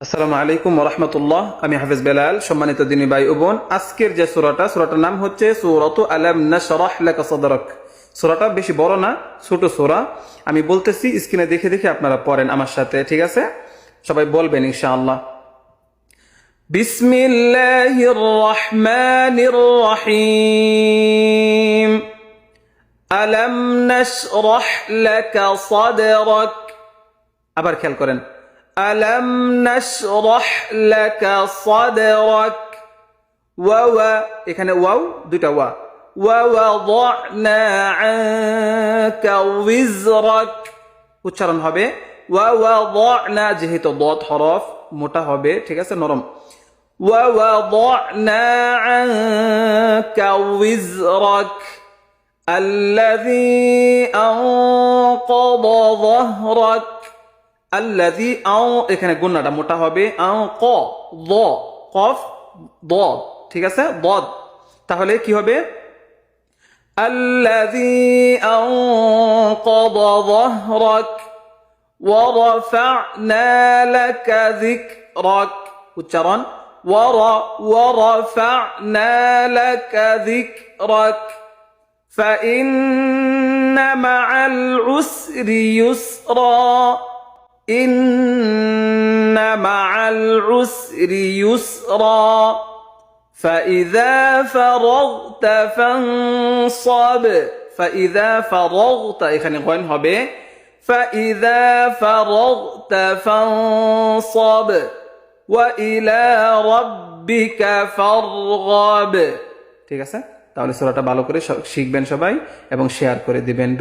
আসসালামু আলাইকুম রহমতুল্লাহ। আমি হাফিজ বেলাল, সম্মানিত দিনী ভাই উবন আজকের যে সুরাটা, সুরাটার নাম হচ্ছে সুরত আলম সদরক। সুরাটা বেশি বড় না, ছোট সুরা। আমি বলতেছি, স্ক্রিনে দেখে দেখে আপনারা পড়েন আমার সাথে, ঠিক আছে? সবাই বলবেন, ইনশাআল্লাহ। বিসমিল্লাহির আবার খেয়াল করেন। আলম নাশরাহ লাকা সাদরাক ওয়া ওয়া এখানে ওয়াও দুটা ওয়া ওয়া ওয়াদানা আনকা উইজরাক উচ্চারণ হবে ওয়া ওয়াদানা যেহেতু দত হরফ মোটা হবে ঠিক আছে নরম ওয়া ওয়াদানা আনকা উইজরাক الذي أنقض ظهرك আল্লাযী আও এখানে গুন্নাটা মোটা হবে আও ক দ কফ দ ঠিক আছে দদ তাহলে কি হবে আল্লাযী আনকাদ ظهرك ورفعنا لك ذكرك উচ্চারণ ور ورفعنا لك ذكرك فإن مع العسر يسرا إن مع العسر يسرا فإذا فرغت فانصب فإذا فرغت এখানে গয়ন হবে فإذا فرغت فانصب وإلى ربك فارغب ঠিক আছে তাহলে সূরাটা ভালো করে শ- শিখবেন সবাই এবং শেয়ার করে দিবেন